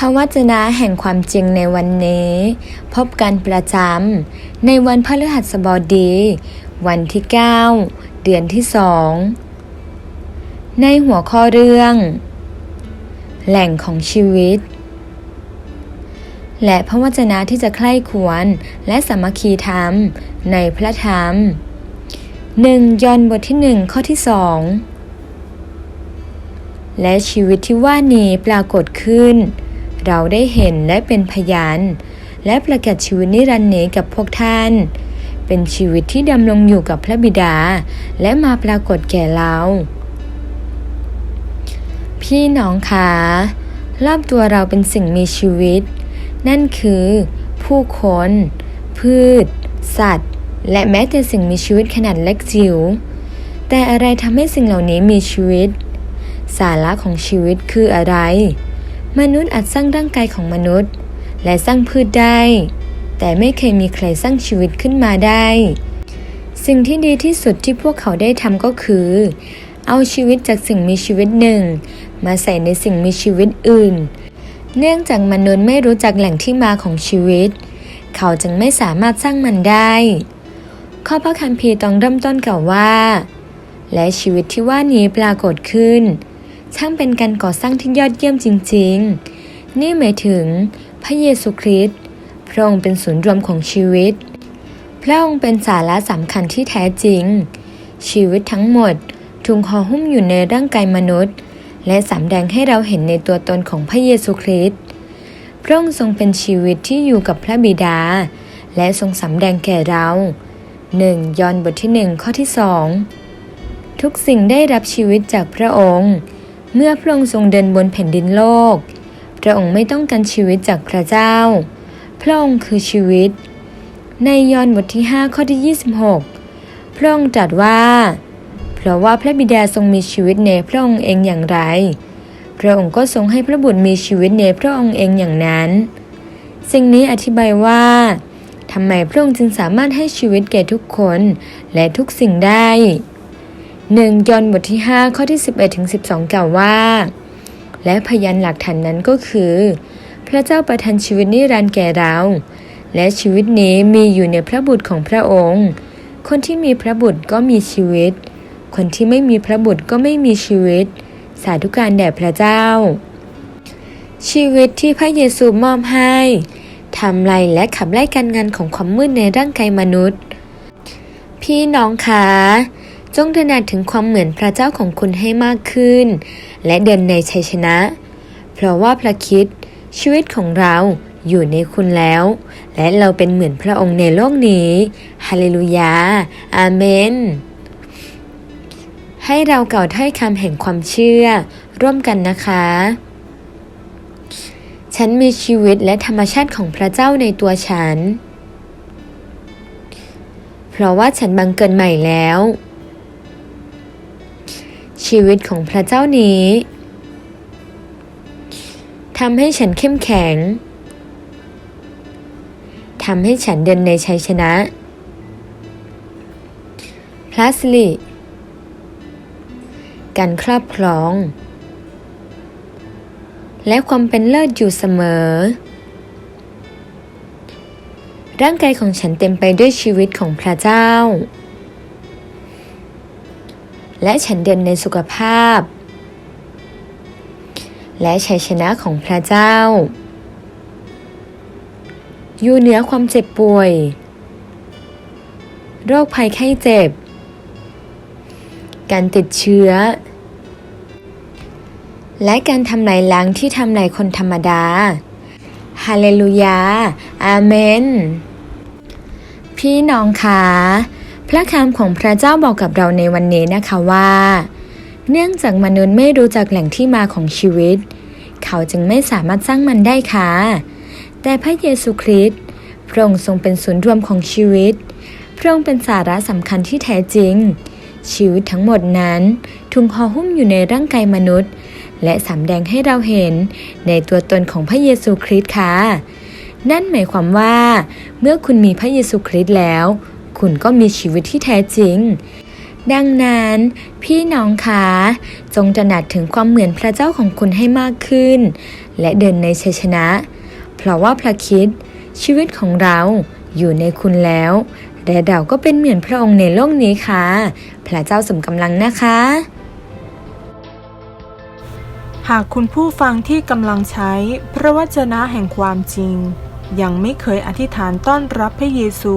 พระวจนะแห่งความจริงในวันนี้ พบกันประจำในวันพฤหัสบดี วันที่ 9 เดือนที่สองในหัวข้อเรื่อง แหล่งของชีวิต และพระวจนะที่จะใคร่ควรและสามัคคีธรรมในพระธรรมหนึ่งยอห์นบทที่หนึ่งข้อที่สองและชีวิตที่ว่านี้ปรากฏขึ้น เราได้เห็นและเป็นพยาน และประกาศชีวิตนิรันดร์นี้กับพวกท่าน เป็นชีวิตที่ดำรงอยู่กับพระบิดา และมาปรากฏแก่เรา พี่น้องคะรอบตัวเราเป็นสิ่งมีชีวิต นั่นคือ ผู้คน พืช สัตว์ และแม้แต่สิ่งมีชีวิตขนาดเล็กจิ๋วแต่อะไรทำให้สิ่งเหล่านี้มีชีวิต สาระของชีวิตคืออะไร มนุษย์อาจสร้างร่างกายของมนุษย์ และสร้างพืชได้ แต่ไม่เคยมีใครสร้างชีวิตขึ้นมาได้ สิ่งที่ดีที่สุดที่พวกเขาได้ทำก็คือ เอาชีวิตจากสิ่งมีชีวิตหนึ่ง มาใส่ในสิ่งมีชีวิตอื่น เนื่องจากมนุษย์ไม่รู้จักแหล่งที่มาของชีวิต เขาจึงไม่สามารถสร้างมันได้ ข้อพระคัมภีร์ต้องเริ่มต้นกล่าวว่า และชีวิตที่ว่านี้ปรากฏขึ้น ช่างเป็นการก่อสร้างที่ยอดเยี่ยมจริง ๆ นี่หมายถึงพระเยซูคริสต์พระองค์เป็นศูนย์รวมของชีวิต พระองค์เป็นสาระสำคัญที่แท้จริง ชีวิตทั้งหมดถูกห่อหุ้มอยู่ในร่างกายมนุษย์ และสำแดงให้เราเห็นในตัวตนของพระเยซูคริสต์พระองค์ทรงเป็นชีวิตที่อยู่กับพระบิดา และทรงสำแดงแก่เรา 1. ยอห์นบทที่หนึ่งข้อที่สองทุกสิ่งได้รับชีวิตจากพระองค์ เมื่อพระองค์ทรงเดินบนแผ่นดินโลก พระองค์ไม่ต้องการชีวิตจากพระเจ้า พระองค์คือชีวิต ในยอห์นบทที่ 5 ข้อที่ 26 พระองค์ตรัสว่า เพราะว่าพระบิดาทรงมีชีวิตในพระองค์เองอย่างไร พระองค์ก็ทรงให้พระบุตรมีชีวิตในพระองค์เองอย่างนั้น สิ่งนี้อธิบายว่าทำไมพระองค์จึงสามารถให้ชีวิตแก่ทุกคนและทุกสิ่งได้ หนึ่งยอห์นบทที่ 5 ข้อที่ 11ถึง12 กล่าวว่า และพยานหลักฐานนั้นก็คือ พระเจ้าประทานชีวิตนิรันดร์แก่เรา และชีวิตนี้มีอยู่ในพระบุตรของพระองค์ คนที่มีพระบุตรก็มีชีวิต คนที่ไม่มีพระบุตรก็ไม่มีชีวิต สาธุการแด่พระเจ้า ชีวิตที่พระเยซูมอบให้ทำลายและขับไล่การงานของความมืดในร่างกายมนุษย์ พี่น้องคะ จงตระหนักถึงความเหมือนพระเจ้าของคุณให้มากขึ้น และเดินในชัยชนะ เพราะว่าพระคิดชีวิตของเราอยู่ในคุณแล้ว และเราเป็นเหมือนพระองค์ในโลกนี้ฮาเลลูยา อาเมน ให้เราเก่าถ้อยคำแห่งความเชื่อ ร่วมกันนะคะ ฉันมีชีวิตและธรรมชาติของพระเจ้าในตัวฉัน เพราะว่าฉันบังเกิดใหม่แล้ว ชีวิตของพระเจ้านี้ทำให้ฉันเข้มแข็งทำให้ฉันเดินในชัยชนะพระสิริการครอบครอง และความเป็นเลิศอยู่เสมอ ร่างกายของฉันเต็มไปด้วยชีวิตของพระเจ้า และฉันเดินในสุขภาพ และชัยชนะของพระเจ้า อยู่เหนือความเจ็บป่วย โรคภัยไข้เจ็บ การติดเชื้อ และการทำลายล้างที่ทำลายคนธรรมดาฮาเลลูยา อาเมน พี่น้องคะ พระคำของพระเจ้าบอกกับเราในวันนี้นะคะว่า เนื่องจากมนุษย์ไม่รู้จักแหล่งที่มาของชีวิต เขาจึงไม่สามารถสร้างมันได้ค่ะ แต่พระเยซูคริสต์พระองค์ทรงเป็นศูนย์รวมของชีวิต พระองค์เป็นสาระสำคัญที่แท้จริง ชีวิตทั้งหมดนั้นถูกห่อหุ้มอยู่ในร่างกายมนุษย์ และสำแดงให้เราเห็นในตัวตนของพระเยซูคริสต์ค่ะ นั่นหมายความว่า เมื่อคุณมีพระเยซูคริสต์แล้ว คุณก็มีชีวิตที่แท้จริง ดังนั้น พี่น้องคะจงตระหนักถึงความเหมือนพระเจ้าของคุณให้มากขึ้น และเดินในชัยชนะ เพราะว่าพระคิดชีวิตของเราอยู่ในคุณแล้วและเราก็เป็นเหมือนพระองค์ในโลกนี้ค่ะ พระเจ้าสมกำลังนะคะ หากคุณผู้ฟังที่กำลังใช้พระวจนะแห่งความจริง ยังไม่เคยอธิษฐานต้อนรับพระเยซู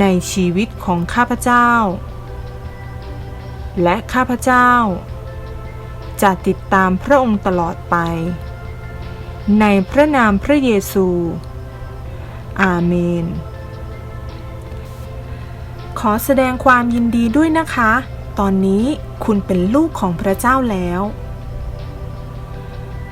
ในชีวิตของข้าพเจ้า และข้าพเจ้า จะติดตามพระองค์ตลอดไป ในพระนามพระเยซู อาเมน ขอแสดงความยินดีด้วยนะคะ ตอนนี้คุณเป็นลูกของพระเจ้าแล้ว